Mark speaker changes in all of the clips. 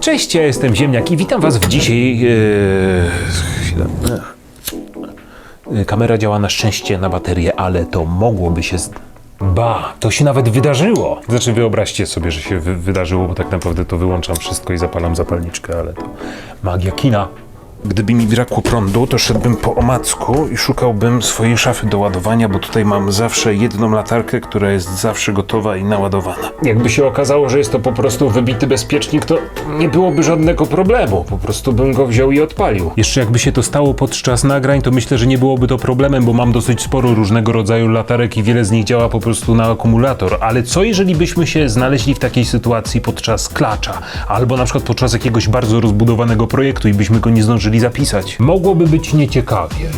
Speaker 1: Cześć, ja jestem Ziemniak i witam was w dzisiaj... E, kamera działa na szczęście na baterię, ale to mogłoby się... Z... Ba, to się nawet wydarzyło. Znaczy wyobraźcie sobie, że się wy wydarzyło, bo tak naprawdę to wyłączam wszystko i zapalam zapalniczkę, ale to magia kina. Gdyby mi brakło prądu, to szedłbym po omacku i szukałbym swojej szafy do ładowania, bo tutaj mam zawsze jedną latarkę, która jest zawsze gotowa i naładowana. Jakby się okazało, że jest to po prostu wybity bezpiecznik, to nie byłoby żadnego problemu. Po prostu bym go wziął i odpalił. Jeszcze jakby się to stało podczas nagrań, to myślę, że nie byłoby to problemem, bo mam dosyć sporo różnego rodzaju latarek i wiele z nich działa po prostu na akumulator. Ale co jeżeli byśmy się znaleźli w takiej sytuacji podczas klacza, albo na przykład podczas jakiegoś bardzo rozbudowanego projektu i byśmy go nie zdążyli zapisać? Mogłoby być nieciekawie.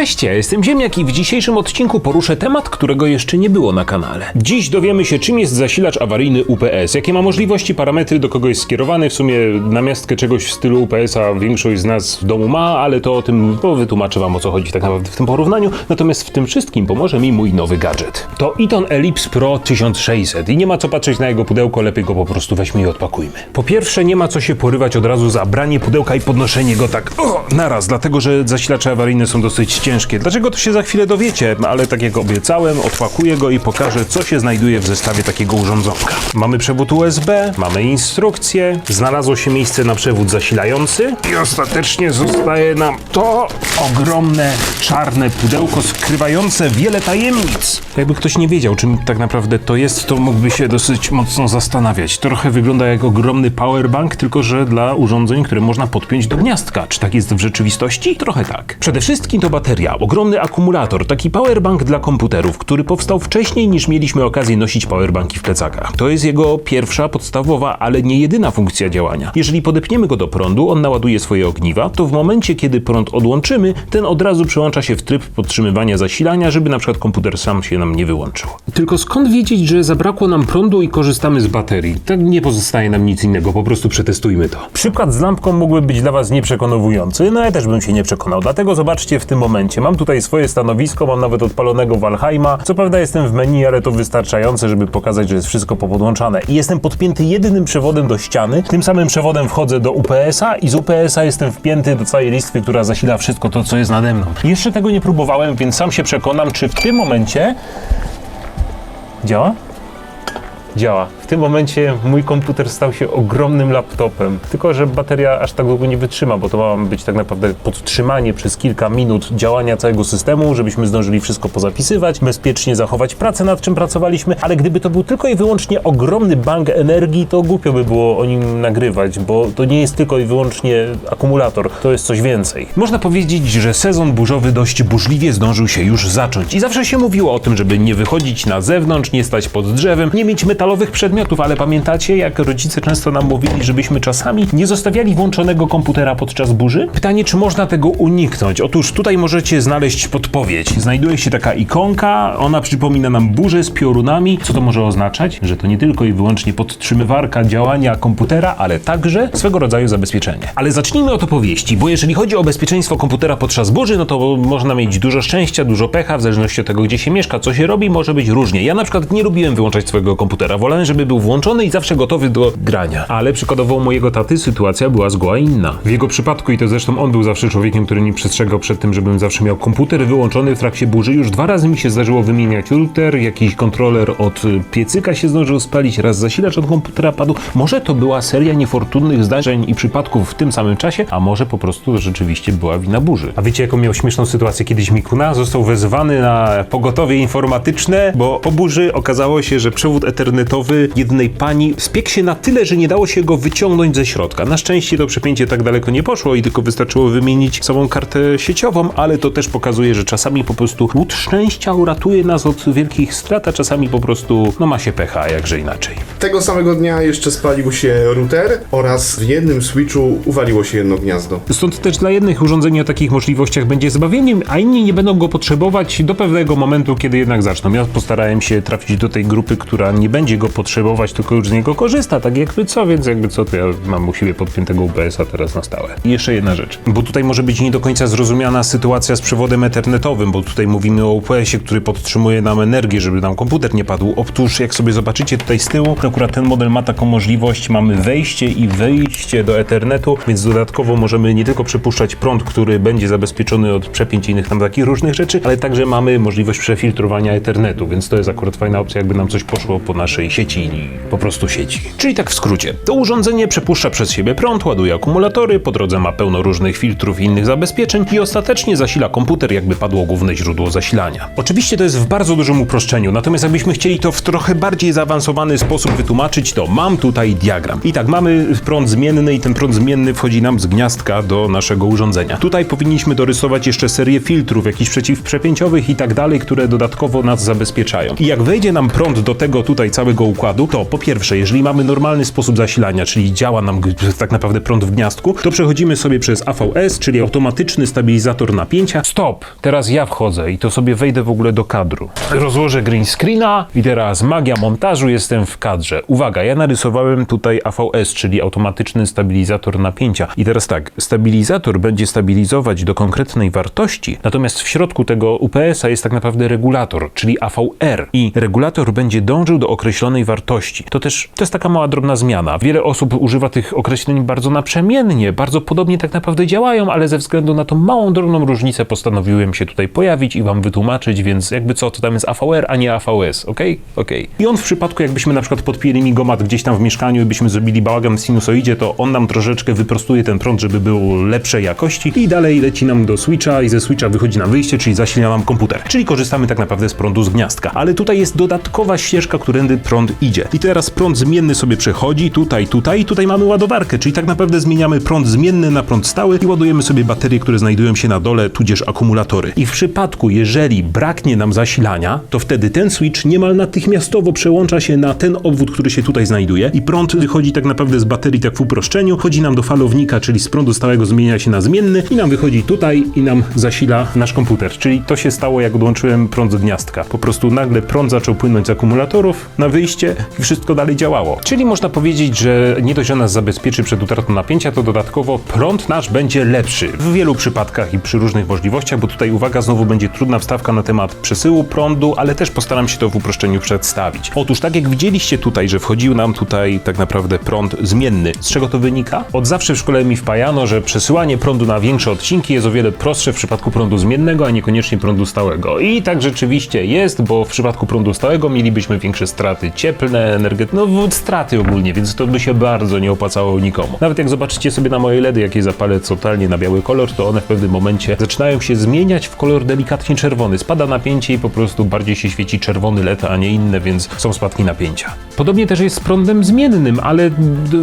Speaker 1: Cześć, ja jestem Ziemniak i w dzisiejszym odcinku poruszę temat, którego jeszcze nie było na kanale. Dziś dowiemy się, czym jest zasilacz awaryjny UPS, jakie ma możliwości, parametry, do kogo jest skierowany. W sumie namiastkę czegoś w stylu UPS-a większość z nas w domu ma, ale to o tym no, wytłumaczę wam o co chodzi tak naprawdę w tym porównaniu. Natomiast w tym wszystkim pomoże mi mój nowy gadżet. To Eton Ellipse Pro 1600 i nie ma co patrzeć na jego pudełko, lepiej go po prostu weźmy i odpakujmy. Po pierwsze, nie ma co się porywać od razu za branie pudełka i podnoszenie go tak o, naraz, dlatego że zasilacze awaryjne są dosyć ciężkie. Dlaczego to się za chwilę dowiecie? Ale tak jak obiecałem, odpakuję go i pokażę, co się znajduje w zestawie takiego urządzonka. Mamy przewód USB, mamy instrukcję, znalazło się miejsce na przewód zasilający i ostatecznie zostaje nam to ogromne, czarne pudełko skrywające wiele tajemnic. Jakby ktoś nie wiedział, czym tak naprawdę to jest, to mógłby się dosyć mocno zastanawiać. Trochę wygląda jak ogromny powerbank, tylko że dla urządzeń, które można podpiąć do gniazdka. Czy tak jest w rzeczywistości? Trochę tak. Przede wszystkim to bateria, ogromny akumulator, taki powerbank dla komputerów, który powstał wcześniej niż mieliśmy okazję nosić powerbanki w plecakach. To jest jego pierwsza, podstawowa, ale nie jedyna funkcja działania. Jeżeli podepniemy go do prądu, on naładuje swoje ogniwa, to w momencie, kiedy prąd odłączymy, ten od razu przełącza się w tryb podtrzymywania zasilania, żeby na przykład komputer sam się nam nie wyłączył. Tylko skąd wiedzieć, że zabrakło nam prądu i korzystamy z baterii? Tak nie pozostaje nam nic innego, po prostu przetestujmy to. Przykład z lampką mógłby być dla Was nieprzekonujący, no ja też bym się nie przekonał, dlatego zobaczcie w tym momencie. Mam tutaj swoje stanowisko, mam nawet odpalonego Valheima. Co prawda jestem w menu, ale to wystarczające, żeby pokazać, że jest wszystko popodłączane. I jestem podpięty jedynym przewodem do ściany, tym samym przewodem wchodzę do UPS-a i z UPS-a jestem wpięty do całej listwy, która zasila wszystko to, co jest nade mną. Jeszcze tego nie próbowałem, więc sam się przekonam, czy w tym momencie działa? Działa. Tym momencie mój komputer stał się ogromnym laptopem. Tylko, że bateria aż tak długo nie wytrzyma, bo to ma być tak naprawdę podtrzymanie przez kilka minut działania całego systemu, żebyśmy zdążyli wszystko pozapisywać, bezpiecznie zachować pracę, nad czym pracowaliśmy. Ale gdyby to był tylko i wyłącznie ogromny bank energii, to głupio by było o nim nagrywać, bo to nie jest tylko i wyłącznie akumulator, to jest coś więcej. Można powiedzieć, że sezon burzowy dość burzliwie zdążył się już zacząć. I zawsze się mówiło o tym, żeby nie wychodzić na zewnątrz, nie stać pod drzewem, nie mieć metalowych przedmiotów, ale pamiętacie, jak rodzice często nam mówili, żebyśmy czasami nie zostawiali włączonego komputera podczas burzy? Pytanie, czy można tego uniknąć? Otóż tutaj możecie znaleźć podpowiedź. Znajduje się taka ikonka, ona przypomina nam burzę z piorunami. Co to może oznaczać? Że to nie tylko i wyłącznie podtrzymywarka działania komputera, ale także swego rodzaju zabezpieczenie. Ale zacznijmy od opowieści, bo jeżeli chodzi o bezpieczeństwo komputera podczas burzy, no to można mieć dużo szczęścia, dużo pecha, w zależności od tego, gdzie się mieszka, co się robi, może być różnie. Ja na przykład nie lubiłem wyłączać swojego komputera, wolałem, żeby był włączony i zawsze gotowy do grania. Ale przykładowo u mojego taty sytuacja była zgoła inna. W jego przypadku, i to zresztą on był zawsze człowiekiem, który nie przestrzegał przed tym, żebym zawsze miał komputer wyłączony w trakcie burzy, już dwa razy mi się zdarzyło wymieniać router, jakiś kontroler od y, piecyka się zdążył spalić, raz zasilacz od komputera padł. Może to była seria niefortunnych zdarzeń i przypadków w tym samym czasie, a może po prostu rzeczywiście była wina burzy. A wiecie, jaką miał śmieszną sytuację kiedyś Mikuna? Został wezwany na pogotowie informatyczne, bo po burzy okazało się, że przewód ethernetowy jednej pani spiekł się na tyle, że nie dało się go wyciągnąć ze środka. Na szczęście to przepięcie tak daleko nie poszło i tylko wystarczyło wymienić samą kartę sieciową, ale to też pokazuje, że czasami po prostu łód szczęścia uratuje nas od wielkich strat, a czasami po prostu no ma się pecha, jakże inaczej.
Speaker 2: Tego samego dnia jeszcze spalił się router oraz w jednym switchu uwaliło się jedno gniazdo.
Speaker 1: Stąd też dla jednych urządzenie o takich możliwościach będzie zbawieniem, a inni nie będą go potrzebować do pewnego momentu, kiedy jednak zaczną. Ja postarałem się trafić do tej grupy, która nie będzie go potrzebować, tylko już z niego korzysta, tak jakby co, więc jakby co, to ja mam u siebie podpiętego UPS-a teraz na stałe. I jeszcze jedna rzecz, bo tutaj może być nie do końca zrozumiana sytuacja z przewodem ethernetowym, bo tutaj mówimy o UPS-ie, który podtrzymuje nam energię, żeby nam komputer nie padł. Otóż jak sobie zobaczycie tutaj z tyłu, akurat ten model ma taką możliwość, mamy wejście i wyjście do Ethernetu, więc dodatkowo możemy nie tylko przepuszczać prąd, który będzie zabezpieczony od przepięć i innych tam takich różnych rzeczy, ale także mamy możliwość przefiltrowania Ethernetu, więc to jest akurat fajna opcja, jakby nam coś poszło po naszej sieci i po prostu sieci. Czyli tak w skrócie, to urządzenie przepuszcza przez siebie prąd, ładuje akumulatory, po drodze ma pełno różnych filtrów i innych zabezpieczeń i ostatecznie zasila komputer, jakby padło główne źródło zasilania. Oczywiście to jest w bardzo dużym uproszczeniu, natomiast jakbyśmy chcieli to w trochę bardziej zaawansowany sposób wytłumaczyć, to mam tutaj diagram. I tak, mamy prąd zmienny i ten prąd zmienny wchodzi nam z gniazdka do naszego urządzenia. Tutaj powinniśmy dorysować jeszcze serię filtrów, jakichś przeciwprzepięciowych i tak dalej, które dodatkowo nas zabezpieczają. I jak wejdzie nam prąd do tego tutaj całego układu, to po pierwsze, jeżeli mamy normalny sposób zasilania, czyli działa nam tak naprawdę prąd w gniazdku, to przechodzimy sobie przez AVS, czyli automatyczny stabilizator napięcia. Stop! Teraz ja wchodzę i to sobie wejdę w ogóle do kadru. Rozłożę green screena i teraz magia montażu, jestem w kadrze. Uwaga, ja narysowałem tutaj AVS, czyli automatyczny stabilizator napięcia. I teraz tak, stabilizator będzie stabilizować do konkretnej wartości, natomiast w środku tego UPS-a jest tak naprawdę regulator, czyli AVR. I regulator będzie dążył do określonej wartości. To też, to jest taka mała drobna zmiana. Wiele osób używa tych określeń bardzo naprzemiennie, bardzo podobnie tak naprawdę działają, ale ze względu na tą małą, drobną różnicę postanowiłem się tutaj pojawić i wam wytłumaczyć, więc jakby co, to tam jest AVR, a nie AVS, ok? Ok. I on w przypadku, jakbyśmy na przykład podpięli migomat gdzieś tam w mieszkaniu i byśmy zrobili bałagan w sinusoidzie, to on nam troszeczkę wyprostuje ten prąd, żeby był lepszej jakości i dalej leci nam do switcha i ze switcha wychodzi nam wyjście, czyli zasila nam komputer. Czyli korzystamy tak naprawdę z prądu z gniazdka. Ale tutaj jest dodatkowa ścieżka, którędy prąd idzie. I teraz prąd zmienny sobie przechodzi tutaj, tutaj i tutaj mamy ładowarkę, czyli tak naprawdę zmieniamy prąd zmienny na prąd stały i ładujemy sobie baterie, które znajdują się na dole, tudzież akumulatory. I w przypadku, jeżeli braknie nam zasilania, to wtedy ten switch niemal natychmiastowo przełącza się na ten obwód, który się tutaj znajduje i prąd wychodzi tak naprawdę z baterii tak w uproszczeniu, chodzi nam do falownika, czyli z prądu stałego zmienia się na zmienny i nam wychodzi tutaj i nam zasila nasz komputer. Czyli to się stało, jak odłączyłem prąd z gniazdka. Po prostu nagle prąd zaczął płynąć z akumulatorów na wyjście i wszystko dalej działało. Czyli można powiedzieć, że nie dość, że nas zabezpieczy przed utratą napięcia, to dodatkowo prąd nasz będzie lepszy. W wielu przypadkach i przy różnych możliwościach, bo tutaj uwaga, znowu będzie trudna wstawka na temat przesyłu prądu, ale też postaram się to w uproszczeniu przedstawić. Otóż tak jak widzieliście tutaj, że wchodził nam tutaj tak naprawdę prąd zmienny. Z czego to wynika? Od zawsze w szkole mi wpajano, że przesyłanie prądu na większe odcinki jest o wiele prostsze w przypadku prądu zmiennego, a niekoniecznie prądu stałego. I tak rzeczywiście jest, bo w przypadku prądu stałego mielibyśmy większe straty cieplne, energetyczne, no straty ogólnie, więc to by się bardzo nie opłacało nikomu. Nawet jak zobaczycie sobie na moje LEDy, jakie zapalę totalnie na biały kolor, to one w pewnym momencie zaczynają się zmieniać w kolor delikatnie czerwony. Spada napięcie i po prostu bardziej się świeci czerwony LED, a nie inne, więc są spadki napięcia. Podobnie też jest z prądem zmiennym, ale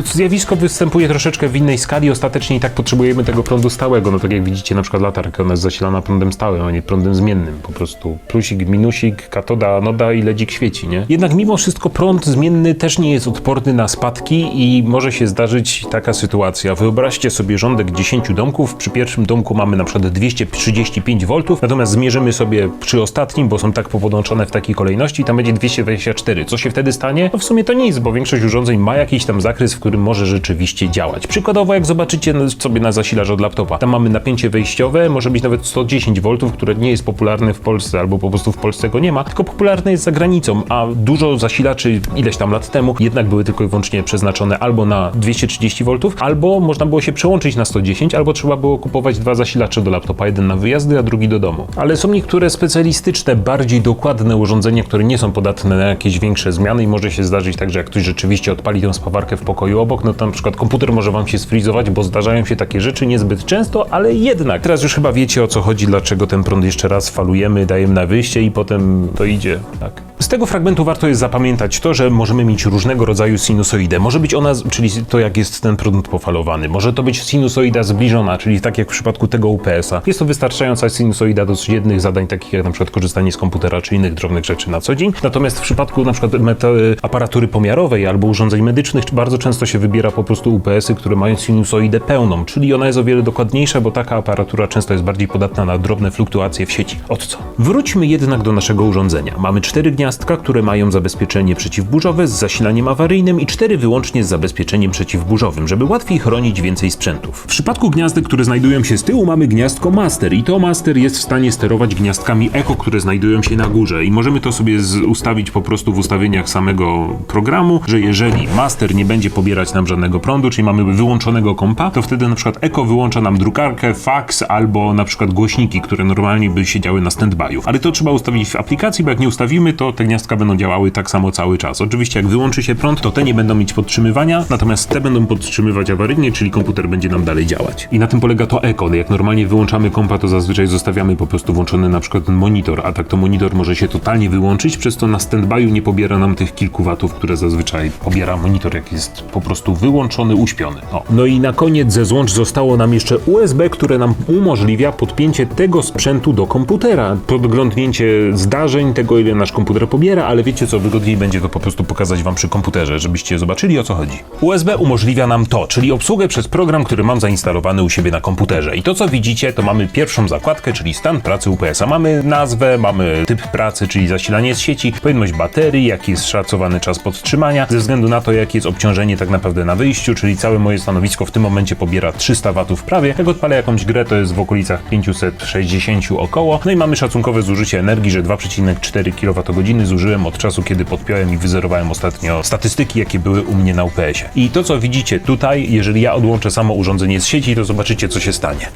Speaker 1: zjawisko występuje troszeczkę w innej skali. Ostatecznie i tak potrzebujemy tego prądu stałego. No tak jak widzicie, na przykład latarka, ona jest zasilana prądem stałym, a nie prądem zmiennym. Po prostu plusik, minusik, katoda, anoda i ledzik świeci, nie? Jednak mimo wszystko prąd zmienny też nie jest odporny na spadki i może się zdarzyć taka sytuacja. Wyobraźcie sobie rządek 10 domków. Przy pierwszym domku mamy na przykład 235 V, natomiast zmierzymy sobie przy ostatnim, bo są tak podłączone w takiej kolejności, tam będzie 224. Co się wtedy stanie? No w sumie to nic, bo większość urządzeń ma jakiś tam zakres, w którym może rzeczywiście działać. Przykładowo, jak zobaczycie sobie na zasilarz od laptopa, tam mamy napięcie wejściowe, może być nawet 110 V, które nie jest popularne w Polsce, albo po prostu w Polsce go nie ma, tylko popularne jest za granicą, a dużo zasilaczy ileś tam lat temu jednak były tylko i wyłącznie przeznaczone albo na 230 V, albo można było się przełączyć na 110, albo trzeba było kupować dwa zasilacze do laptopa, jeden na wyjazdy, a drugi do domu. Ale są niektóre specjalistyczne, bardziej dokładne urządzenia, które nie są podatne na jakieś większe zmiany i może się zdarzyć tak, że jak ktoś rzeczywiście odpali tę spawarkę w pokoju obok, no to na przykład komputer może wam się sfrizować, bo zdarzają się takie rzeczy niezbyt często, ale jednak. Teraz już chyba wiecie o co chodzi, dlaczego ten prąd jeszcze raz falujemy, dajemy na wyjście i potem to idzie, tak. Z tego fragmentu warto jest zapamiętać to, że możemy mieć różnego rodzaju sinusoidę. Może być ona, czyli to jak jest ten prąd pofalowany. Może to być sinusoida zbliżona, czyli tak jak w przypadku tego UPS-a. Jest to wystarczająca sinusoida do jednych zadań, takich jak na przykład korzystanie z komputera czy innych drobnych rzeczy na co dzień. Natomiast w przypadku na przykład meta- aparatury pomiarowej albo urządzeń medycznych bardzo często się wybiera po prostu UPS-y, które mają sinusoidę pełną, czyli ona jest o wiele dokładniejsza, bo taka aparatura często jest bardziej podatna na drobne fluktuacje w sieci. Od co? Wróćmy jednak do naszego urządzenia. Mamy cztery gniazdka, które mają zabezpieczenie przeciwburzowe z zasilaniem awaryjnym i cztery wyłącznie z zabezpieczeniem przeciwburzowym, żeby łatwiej chronić więcej sprzętów. W przypadku gniazdek, które znajdują się z tyłu, mamy gniazdko master i to master jest w stanie sterować gniazdkami echo, które znajdują się na górze i możemy to sobie ustawić po prostu w ustawieniach samego programu, że jeżeli master nie będzie pobierać nam żadnego prądu, czyli mamy wyłączonego kompa, to wtedy na przykład echo wyłącza nam drukarkę, fax albo na przykład głośniki, które normalnie by siedziały na standby'u. Ale to trzeba ustawić w aplikacji, bo jak nie ustawimy, to te gniazdka będą działały tak samo cały czas. Oczywiście jak wyłączy się prąd, to te nie będą mieć podtrzymywania, natomiast te będą podtrzymywać awaryjnie, czyli komputer będzie nam dalej działać. I na tym polega to echo. Jak normalnie wyłączamy kompa, to zazwyczaj zostawiamy po prostu włączony na przykład ten monitor, a tak to monitor może się totalnie wyłączyć, przez to na standby'u nie pobiera nam tych kilku watów, które zazwyczaj pobiera monitor, jak jest po prostu wyłączony, uśpiony. O. No i na koniec ze złącz zostało nam jeszcze USB, które nam umożliwia podpięcie tego sprzętu do komputera. Podglądnięcie zdarzeń, tego ile nasz komputer pobiera, ale wiecie co, wygodniej będzie to po prostu pokazać wam przy komputerze, żebyście zobaczyli o co chodzi. USB umożliwia nam to, czyli obsługę przez program, który mam zainstalowany u siebie na komputerze. I to co widzicie, to mamy pierwszą zakładkę, czyli stan pracy UPS-a. Mamy nazwę, mamy typ pracy, czyli zasilanie z sieci, pojemność baterii, jaki jest szacowany czas podtrzymania, ze względu na to, jakie jest obciążenie tak naprawdę na wyjściu, czyli całe moje stanowisko w tym momencie pobiera 300 watów prawie. Jak odpalę jakąś grę, to jest w okolicach 560 około. No i mamy szacunkowe zużycie energii, że 2,4 kWh zużyłem od czasu, kiedy podpiąłem i wyzerowałem ostatnio statystyki, jakie były u mnie na UPS-ie. I to, co widzicie tutaj, jeżeli ja odłączę samo urządzenie z sieci, to zobaczycie, co się stanie.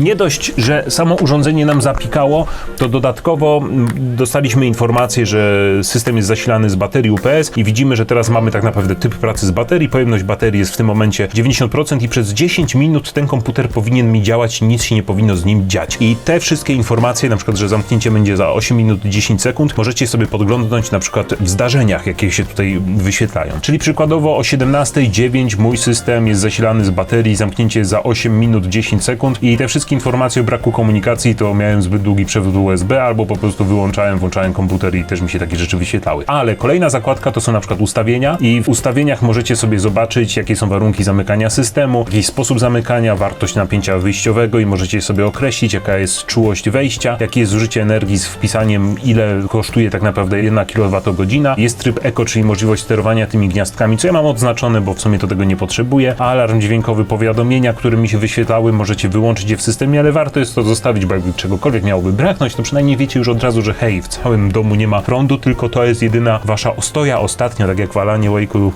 Speaker 1: Nie dość, że samo urządzenie nam zapikało, to dodatkowo mm, dostaliśmy informację, że system jest zasilany z baterii UPS i widzimy, że teraz mamy tak naprawdę typ pracy z baterii. Pojemność baterii jest w tym momencie 90% i przez 10 minut ten komputer powinien mi działać nic się nie powinno z nim dziać. I te wszystkie informacje, na przykład, że zamknięcie będzie za 8 minut 10 sekund, możecie sobie podglądnąć na przykład w zdarzeniach, jakie się tutaj wyświetlają. Czyli przykładowo o 17.09 mój system jest zasilany z baterii, zamknięcie za 8 minut 10 sekund i te wszystkie informacje o braku komunikacji to miałem zbyt długi przewód USB albo po prostu wyłączałem, włączałem komputer i też mi się takie rzeczy wyświetlały. Ale kolejna zakładka to są na przykład ustawienia i w ustawieniach możecie sobie zobaczyć, jakie są warunki zamykania systemu, jaki sposób zamykania, wartość napięcia wyjściowego i możecie sobie określić, jaka jest czułość wejścia, jakie jest zużycie energii z wpisaniem, ile kosztuje tak naprawdę 1 kWh. Jest tryb Eco, czyli możliwość sterowania tymi gniazdkami, co ja mam odznaczone, bo w sumie to tego nie potrzebuję. Alarm dźwiękowy, powiadomienia, które mi się wyświetlały, możecie wyłączyć je w systemie, ale warto jest to zostawić, bo jakby czegokolwiek miałoby braknąć, to przynajmniej wiecie już od razu, że hej, w całym domu nie ma prądu, tylko to jest jedyna wasza ostoja ostatnia, tak jak w Alanie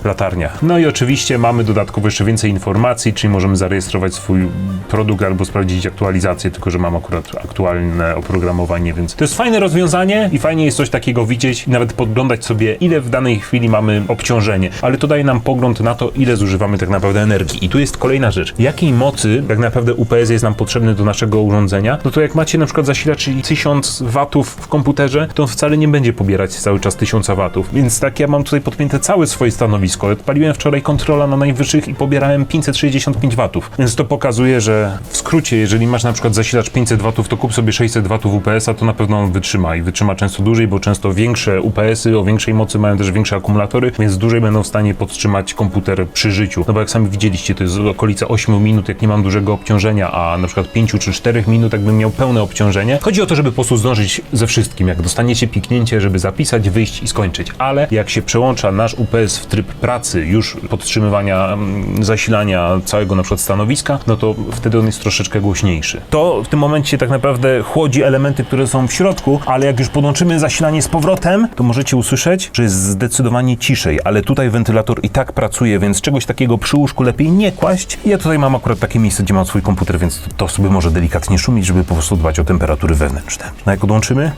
Speaker 1: latarnia. No i oczywiście mamy dodatkowo jeszcze więcej informacji, czyli możemy zarejestrować swój produkt albo sprawdzić aktualizację, tylko że mam akurat aktualne oprogramowanie, więc to jest fajne rozwiązanie i fajnie jest coś takiego widzieć i nawet podglądać sobie, ile w danej chwili mamy obciążenie, ale to daje nam pogląd na to, ile zużywamy tak naprawdę energii. I tu jest kolejna rzecz. Jakiej mocy tak naprawdę UPS jest nam potrzebny do naszego urządzenia? No to jak macie na przykład zasilacz czyli 1000 watów w komputerze, to on wcale nie będzie pobierać cały czas 1000 watów. Więc tak ja mam tutaj podpięte całe swoje stanowisko. Odpaliłem wczoraj kontrola na najwyższych i pobierałem 565 watów. Więc to pokazuje, że w skrócie, jeżeli masz na przykład zasilacz 500 watów, to kup sobie 600 watów UPS-a, to na pewno on wytrzyma i wytrzyma często dłużej, bo często większe UPS-y o większej mocy mają też większe akumulatory, więc dłużej będą w stanie podtrzymać komputer przy życiu. No bo jak sami widzieliście, to jest okolice 8 minut, jak nie mam dużego obciążenia, a na przykład 5 czy 4 minut, jakbym miał pełne obciążenie. Chodzi o to, żeby po prostu zdążyć ze wszystkim. Jak dostaniecie piknięcie, żeby zapisać, wyjść i skończyć. Ale jak się przełącza nasz UPS w tryb pracy, już podtrzymywania mm, zasilania całego na przykład stanowiska, no to wtedy on jest troszeczkę głośniejszy. To w tym momencie tak naprawdę chłodzi elementy, które są w środku, ale jak już podłączymy zasilanie z powrotem, to możecie usłyszeć, że jest zdecydowanie ciszej, ale tutaj wentylator i tak pracuje, więc czegoś takiego przy łóżku lepiej nie kłaść. Ja tutaj mam akurat takie miejsce, gdzie mam swój komputer, więc to sobie może delikatnie szumić, żeby po prostu dbać o temperatury wewnętrzne. No jak odłączymy,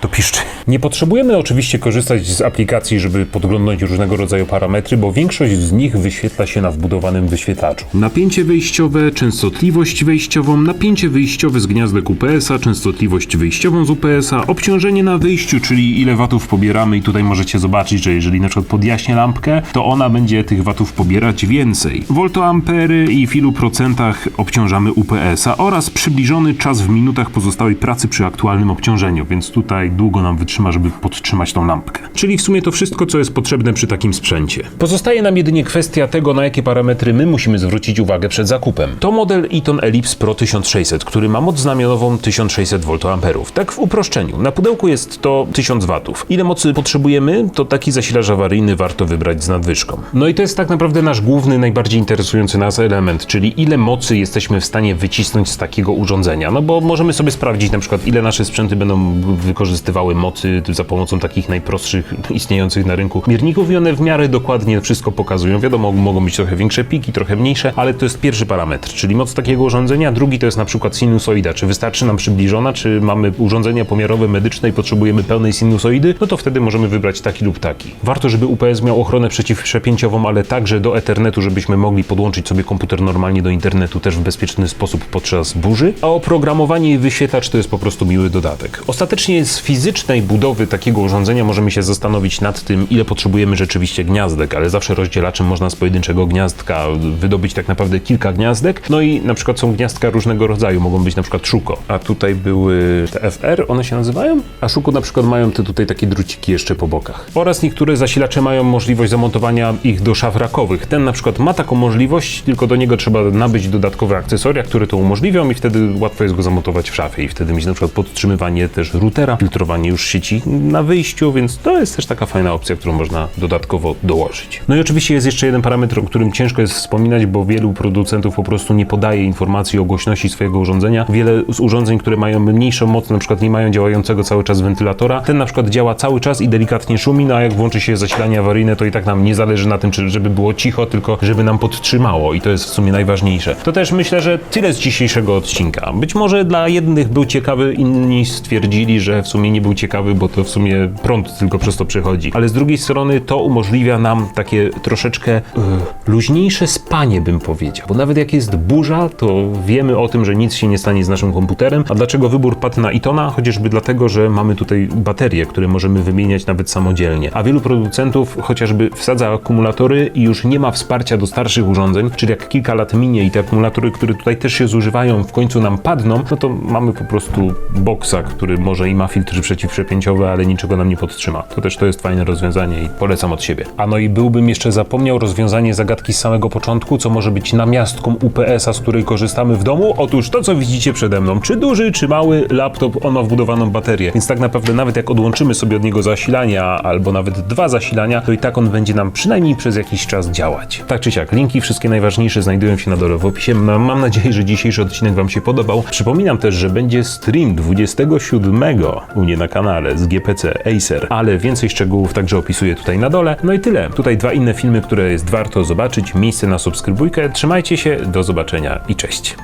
Speaker 1: to piszczy. Nie potrzebujemy oczywiście korzystać z aplikacji, żeby podglądać różnego rodzaju parametry, bo większość z nich wyświetla się na wbudowanym wyświetlaczu. Napięcie wejściowe, częstotliwość wejściową, napięcie wyjściowe z gniazdek UPS-a, częstotliwość wyjściową z UPS-a, obciążenie na wyjściu, czyli ile watów pobieramy i tutaj możecie zobaczyć, że jeżeli na przykład podjaśnię lampkę, to ona będzie tych watów pobierać więcej. Voltoampery i w ilu procentach obciążamy UPS-a oraz przybliżony czas w minutach pozostałej pracy przy aktualnym obciążeniu, więc tutaj długo nam wytrzyma, żeby podtrzymać tą lampkę. Czyli w sumie to wszystko, co jest potrzebne przy takim sprzęcie. Pozostaje nam jedynie kwestia tego, na jakie parametry my musimy zwrócić uwagę przed zakupem. To model Eaton Ellipse Pro 1600, który ma moc znamionową 1600 VA. Tak w uproszczeniu. Na pudełku jest to 1000 W. Ile mocy potrzebujemy, to taki zasilacz awaryjny warto wybrać z nadwyżką. No i to jest tak naprawdę nasz główny, najbardziej interesujący nas element, czyli ile mocy jesteśmy w stanie wycisnąć z takiego urządzenia. No bo możemy sobie sprawdzić na przykład, ile nasze sprzęty będą wykorzystywały mocy za pomocą takich najprostszych istniejących na rynku mierników i one w miarę dokładnie wszystko pokazują. Wiadomo, mogą być trochę większe piki, trochę mniejsze, ale to jest pierwszy parametr, czyli moc takiego urządzenia. Drugi to jest na przykład sinusoida, czy wystarczy nam przybliżona, czy mamy urządzenia pomiarowe medyczne i potrzebujemy pełnej sinusoidy, no to wtedy możemy wybrać taki lub taki. Warto, żeby UPS miał ochronę przeciwprzepięciową, ale także do Ethernetu, żebyśmy mogli podłączyć sobie komputer normalnie do internetu też w bezpieczny sposób podczas burzy, a oprogramowanie i wyświetlacz to jest po prostu miły dodatek. Ostatecznie z fizycznej budowy takiego urządzenia możemy się zastanowić nad tym, ile potrzebujemy rzeczywiście gniazdek, ale zawsze rozdzielaczem można z pojedynczego gniazdka wydobyć tak naprawdę kilka gniazdek, no i na przykład są gniazdka różnego rodzaju, mogą być na przykład szuko, a tutaj były te FR, one się nazywają? A szuku na przykład mają te tutaj takie druciki jeszcze po bokach. Oraz niektóre zasilacze mają możliwość zamontowania ich do szaf rakowych. Ten na przykład ma taką możliwość, tylko do niego trzeba nabyć dodatkowe akcesoria, które to umożliwią i wtedy łatwo jest go zamontować w szafie i wtedy mieć na przykład podtrzymywanie też routera, filtrowanie już sieci na wyjściu, więc to jest też taka fajna opcja, którą można dodatkowo dołożyć. No i oczywiście jest jeszcze jeden parametr, o którym ciężko jest wspominać, bo wielu producentów po prostu nie podaje informacji o głośności swojego urządzenia. Wiele z urządzeń, które mają mniejszą moc, na przykład nie mają działającego cały czas wentylatora, ten na przykład działa cały czas i delikatnie szumi, no a jak włączy się zasilanie awaryjne, to i tak nam nie zależy na tym, czy, żeby było cicho, tylko żeby nam podtrzymało i to jest w sumie najważniejsze. To też myślę, że tyle z dzisiejszego odcinka. Być może dla jednych był ciekawy, inni stwierdzili, że w sumie nie był ciekawy, bo to w sumie prąd tylko przez to przechodzi. Ale z drugiej strony to umożliwia nam takie troszeczkę e, luźniejsze spanie, bym powiedział. Bo nawet jak jest burza, to wiemy o tym, że nic się nie stanie z naszym komputerem. A dlaczego wybór padł na Itona? Chociażby dlatego, że mamy tutaj baterie, które możemy wymieniać nawet samodzielnie. A wielu producentów chociażby wsadza akumulatory i już nie ma wsparcia do starszych urządzeń, czyli jak kilka lat minie i te akumulatory, które tutaj też się zużywają, w końcu nam padną, no to mamy po prostu boksa, który może i ma filtry ale niczego nam nie podtrzyma. To też to jest fajne rozwiązanie i polecam od siebie. A no i byłbym jeszcze zapomniał rozwiązanie zagadki z samego początku, co może być namiastką UPS-a, z której korzystamy w domu. Otóż to, co widzicie przede mną, czy duży, czy mały laptop, on ma wbudowaną baterię. Więc tak naprawdę nawet jak odłączymy sobie od niego zasilania, albo nawet dwa zasilania, to i tak on będzie nam przynajmniej przez jakiś czas działać. Tak czy siak, linki wszystkie najważniejsze znajdują się na dole w opisie. Mam nadzieję, że dzisiejszy odcinek Wam się podobał. Przypominam też, że będzie stream 27 u mnie na kanale z GPC Acer, ale więcej szczegółów także opisuję tutaj na dole. No i tyle. Tutaj dwa inne filmy, które jest warto zobaczyć. Miejsce na subskrybujkę. Trzymajcie się, do zobaczenia i cześć.